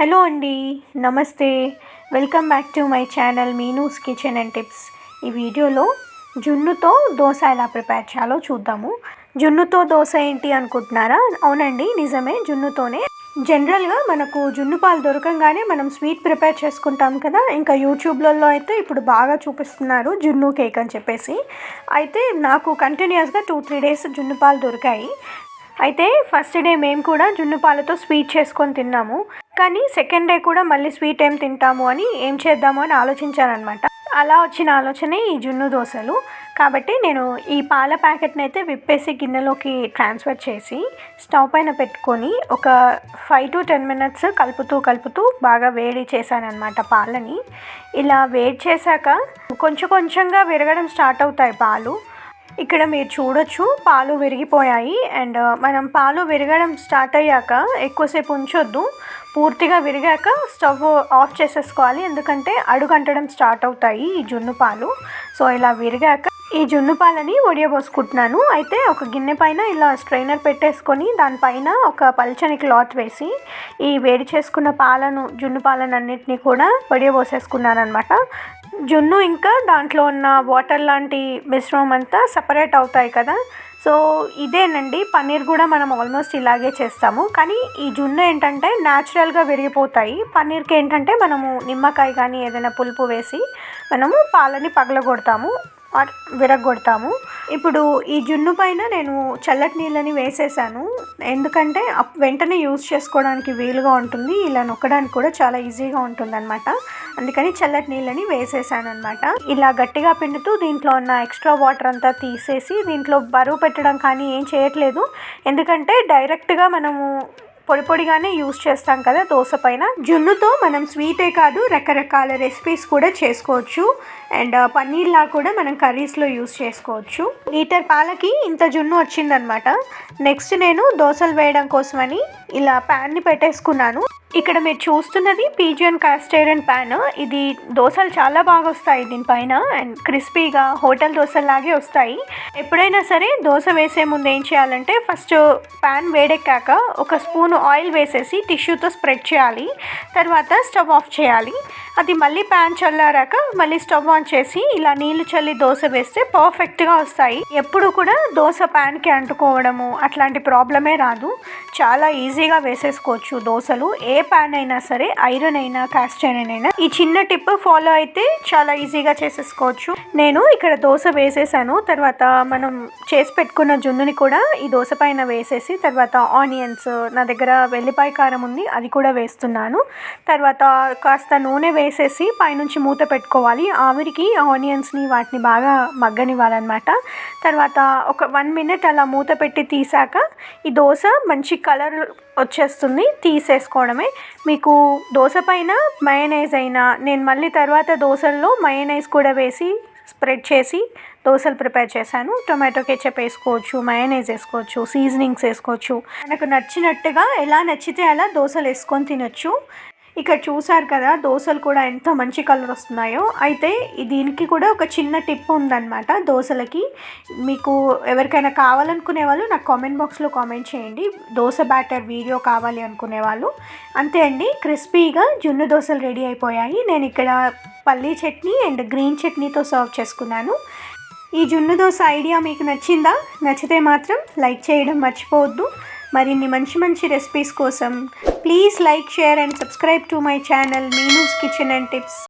Hello అండి నమస్తే. Welcome back to my channel Meenu's kitchen and tips. ఈ వీడియోలో జున్నుతో దోశ ఎలా ప్రిపేర్ చేయాలో చూద్దాము. జున్నుతో దోశ ఏంటి అనుకుంటున్నారా? అవునండి నిజమే. జున్నుతోనే జనరల్గా మనకు జున్ను పాలు దొరకంగానే మనం స్వీట్ ప్రిపేర్ చేసుకుంటాం కదా. ఇంకా యూట్యూబ్లలో అయితే ఇప్పుడు బాగా చూపిస్తున్నారు జున్ను కేక్ అని చెప్పేసి. అయితే నాకు కంటిన్యూస్గా టూ త్రీ డేస్ జున్ను పాలు దొరికాయి. అయితే ఫస్ట్ డే మేము కూడా జున్ను పాలతో స్వీట్ చేసుకొని తిన్నాము. కానీ సెకండ్ డే కూడా మళ్ళీ స్వీట్ ఏం తింటాము అని ఏం చేద్దాము అని ఆలోచించానమాట అలా వచ్చిన ఆలోచనే ఈ జున్ను దోశలు. కాబట్టి నేను ఈ పాల ప్యాకెట్ని అయితే విప్పేసి గిన్నెలోకి ట్రాన్స్ఫర్ చేసి స్టవ్ పైన పెట్టుకొని ఒక ఫైవ్ టు టెన్ మినిట్స్ కలుపుతూ కలుపుతూ బాగా వేడి చేశానమాట పాలని. ఇలా వేడి చేశాక కొంచెం కొంచెంగా విరగడం స్టార్ట్ అవుతాయి పాలు. ఇక్కడ మీరు చూడొచ్చు పాలు విరిగిపోయాయి. అండ్ uh, మనం పాలు విరగడం స్టార్ట్ అయ్యాక ఎక్కువసేపు ఉంచొద్దు. పూర్తిగా విరిగాక స్టవ్ ఆఫ్ చేసేసుకోవాలి. ఎందుకంటే అడుగంటడం స్టార్ట్ అవుతాయి ఈ జున్ను పాలు. సో ఇలా విరిగాక ఈ జున్ను పాలని వడియబోసుకుంటున్నాను అయితే ఒక గిన్నె పైన ఇలా స్ట్రైనర్ పెట్టేసుకొని దానిపైన ఒక పల్చని క్లాత్ వేసి ఈ వేడి చేసుకున్న పాలను జున్ను పాలను అన్నిటినీ కూడా వడియబోసేసుకున్నాను అనమాట జున్ను ఇంకా దాంట్లో ఉన్న వాటర్ లాంటి మిశ్రమం అంతా సపరేట్ అవుతాయి కదా. సో ఇదేనండి. పన్నీర్ కూడా మనం ఆల్మోస్ట్ ఇలాగే చేస్తాము. కానీ ఈ జున్ను ఏంటంటే న్యాచురల్గా విరిగిపోతాయి. పన్నీర్కి ఏంటంటే మనము నిమ్మకాయ కానీ ఏదైనా పులుపు వేసి మనము పాలని పగలగొడతాము. విరగొడతాము ఇప్పుడు ఈ జున్ను పైన నేను చల్లటి నీళ్ళని వేసేసాను. ఎందుకంటే వెంటనే యూజ్ చేసుకోవడానికి వీలుగా ఉంటుంది. ఇలా నొక్కడానికి కూడా చాలా ఈజీగా ఉంటుంది అనమాట అందుకని చల్లటి నీళ్ళని వేసేసాను అనమాట ఇలా గట్టిగా పిండుతూ దీంట్లో ఉన్న ఎక్స్ట్రా వాటర్ అంతా తీసేసి దీంట్లో బరువు పెట్టడం కానీ ఏం చేయట్లేదు. ఎందుకంటే డైరెక్ట్గా మనము పొడి పొడిగానే యూస్ చేస్తాం కదా దోశ పైన. జున్నుతో మనం స్వీటే కాదు రకరకాల రెసిపీస్ కూడా చేసుకోవచ్చు. అండ్ uh, పన్నీర్లా కూడా మనం కర్రీస్లో యూస్ చేసుకోవచ్చు. లీటర్ పాలకి ఇంత జున్ను వచ్చిందనమాట నెక్స్ట్ నేను దోశలు వేయడం కోసమని ఇలా ప్యాన్ని పెట్టేసుకున్నాను. ఇక్కడ మీరు చూస్తున్నది పీజియన్ కాస్టేరియన్ ప్యాన్. ఇది దోశలు చాలా బాగా వస్తాయి దీనిపైన. అండ్ క్రిస్పీగా హోటల్ దోశలాగే వస్తాయి. ఎప్పుడైనా సరే దోశ వేసే ముందు ఏం చేయాలంటే ఫస్ట్ ప్యాన్ వేడెక్కాక ఒక స్పూన్ ఆయిల్ వేసేసి టిష్యూతో స్ప్రెడ్ చేయాలి. తర్వాత స్టవ్ ఆఫ్ చేయాలి. అది మళ్ళీ ప్యాన్ చల్లారాక మళ్ళీ స్టవ్ ఆన్ చేసి ఇలా నీళ్ళు చల్లి దోశ వేస్తే పర్ఫెక్ట్గా వస్తాయి. ఎప్పుడు కూడా దోశ ప్యాన్కి అంటుకోవడము అట్లాంటి ప్రాబ్లమే రాదు. చాలా ఈజీగా వేసేసుకోవచ్చు దోశలు. ఏ ప్యాన్ అయినా సరే ఐరన్ అయినా కాస్ట్ ఐరన్ అయినా ఈ చిన్న టిప్ ఫాలో అయితే చాలా ఈజీగా చేసేసుకోవచ్చు. నేను ఇక్కడ దోశ వేసేసాను. తర్వాత మనం చేసి పెట్టుకున్న జున్నుని కూడా ఈ దోశ పైన వేసేసి తర్వాత ఆనియన్స్ నా దగ్గర వెల్లిపాయ కారం ఉంది అది కూడా వేస్తున్నాను. తర్వాత కాస్త నూనె వేసి వేసేసి పైనుంచి మూత పెట్టుకోవాలి. ఆవిరికి ఆనియన్స్ని వాటిని బాగా మగ్గనివ్వాలన్నమాట. తర్వాత ఒక వన్ మినిట్ అలా మూత పెట్టి తీసాక ఈ దోశ మంచి కలర్ వచ్చేస్తుంది. తీసేసుకోవడమే. మీకు దోశ పైన మయనైజ్ అయినా నేను మళ్ళీ తర్వాత దోశల్లో మయనైజ్ కూడా వేసి స్ప్రెడ్ చేసి దోశలు ప్రిపేర్ చేశాను. టొమాటో కెచప్ వేసుకోవచ్చు మయనైజ్ వేసుకోవచ్చు సీజనింగ్స్ వేసుకోవచ్చు. మనకు నచ్చినట్టుగా ఎలా నచ్చితే అలా దోశలు వేసుకొని తినొచ్చు. ఇక్కడ చూసారు కదా దోశలు కూడా ఎంత మంచి కలర్ వస్తున్నాయో. అయితే దీనికి కూడా ఒక చిన్న టిప్ ఉందన్నమాట దోశలకి. మీకు ఎవరికైనా కావాలనుకునే వాళ్ళు నాకు కామెంట్ బాక్స్లో కామెంట్ చేయండి. దోశ బ్యాటర్ వీడియో కావాలి అనుకునే వాళ్ళు. అంతే అండి క్రిస్పీగా జున్ను దోశలు రెడీ అయిపోయాయి. నేను ఇక్కడ పల్లీ చట్నీ అండ్ గ్రీన్ చట్నీతో సర్వ్ చేసుకున్నాను. ఈ జున్ను దోశ ఐడియా మీకు నచ్చిందా? నచ్చితే మాత్రం లైక్ చేయడం మర్చిపోవద్దు. మరిన్ని మంచి మంచి రెసిపీస్ కోసం please like share and subscribe to my channel Meenu's kitchen and tips